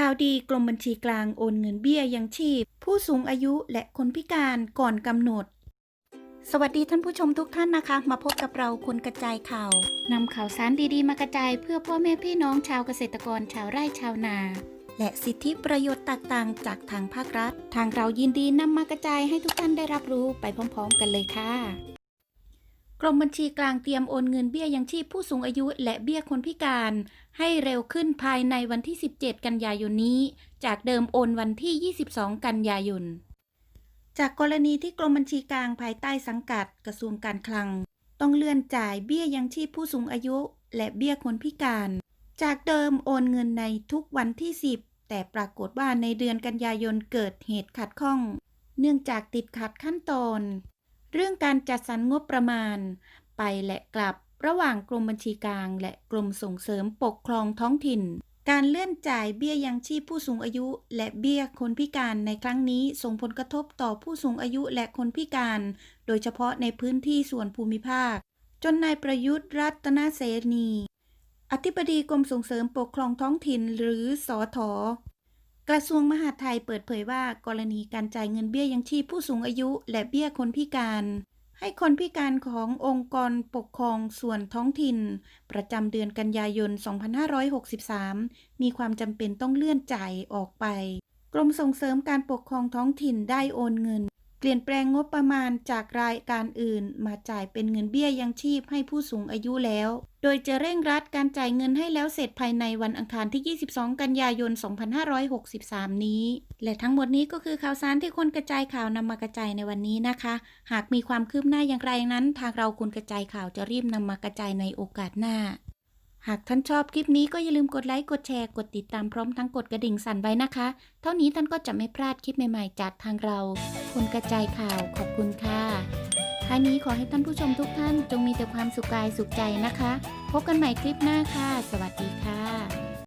ข่าวดีกรมบัญชีกลางโอนเงินเบี้ยยังชีพ ผู้สูงอายุและคนพิการก่อนกำหนด สวัสดีท่านผู้ชมทุกท่านนะคะ มาพบกับเราคนกระจายข่าวนำข่าวสารดีๆ มากระจายเพื่อพ่อแม่พี่น้องชาวเกษตรกรชาวไร่ชาวนา และสิทธิประโยชน์ต่างๆ จากทางภาครัฐ ทางเรายินดีนำมากระจายให้ทุกท่านได้รับรู้ไปพร้อม ๆ กันเลยค่ะ กรมบัญชีกลางเตรียมโอนเงินเบี้ยยังชีพผู้สูงอายุและเบี้ยคนพิการ ให้เร็วขึ้นภายในวันที่ 17 กันยายนนี้ จากเดิมโอนวันที่ 22 กันยายน จากกรณีที่กรมบัญชีกลางภายใต้สังกัดกระทรวงการคลัง ต้องเลื่อนจ่ายเบี้ยยังชีพผู้สูงอายุ และเบี้ยคนพิการ จากเดิมโอนเงินในทุกวันที่ 10 แต่ปรากฏว่าในเดือนกันยายนเกิดเหตุขัดข้อง เนื่องจากติดขัดขั้นตอน เรื่องการจัดสรรงบประมาณ ไปและกลับระหว่างกรมบัญชีกลาง และกรมส่งเสริมปกครองท้องถิ่น การเลื่อนจ่ายเบี้ยยังชีพผู้สูงอายุ และเบี้ยคนพิการในครั้งนี้ส่งผลกระทบต่อผู้สูงอายุและคนพิการ โดยเฉพาะในพื้นที่ส่วนภูมิภาค จนนายประยุทธ์รัตนเสนี อธิบดีกรมส่งเสริมปกครองท้องถิ่นหรือสอท กระทรวงมหาดไทยเปิดเผยว่ากรณีการจ่ายเงินเบี้ยยังชีพผู้สูงอายุ และเบี้ยคนพิการ ให้คนพิการขององค์กรปกครองส่วนท้องถิ่น ประจำเดือนกันยายน 2563 มีความจำเป็นต้องเลื่อนจ่ายออกไป กรมส่งเสริมการปกครองท้องถิ่นได้โอนเงิน เปลี่ยนแปลงงบประมาณจากรายการอื่น มาจ่ายเป็นเงินเบี้ยยังชีพให้ผู้สูงอายุแล้ว โดยจะเร่งรัดการจ่ายเงินให้แล้วเสร็จภายในวันอังคารที่ 22 กันยายน 2563 นี้ และทั้งหมดนี้ก็คือข่าวสารที่คนกระจายข่าวนำมากระจายในวันนี้นะคะ หากมีความคืบหน้าอย่างไรนั้น ทางเราคนกระจายข่าวจะรีบนำมากระจายในโอกาสหน้า หากท่านชอบคลิปนี้ก็อย่าลืมกดไลค์ กดแชร์ กดติดตามพร้อมทั้งกดกระดิ่งสั่นไว้นะคะ เท่านี้ท่านก็จะไม่พลาดคลิปใหม่ๆ จากทางเรา คนกระจายข่าวขอบคุณค่ะท้ายนี้ขอให้ท่านผู้ชมทุกท่านจงมีแต่ความสุขกายสุขใจนะคะ พบกันใหม่คลิปหน้าค่ะ สวัสดีค่ะ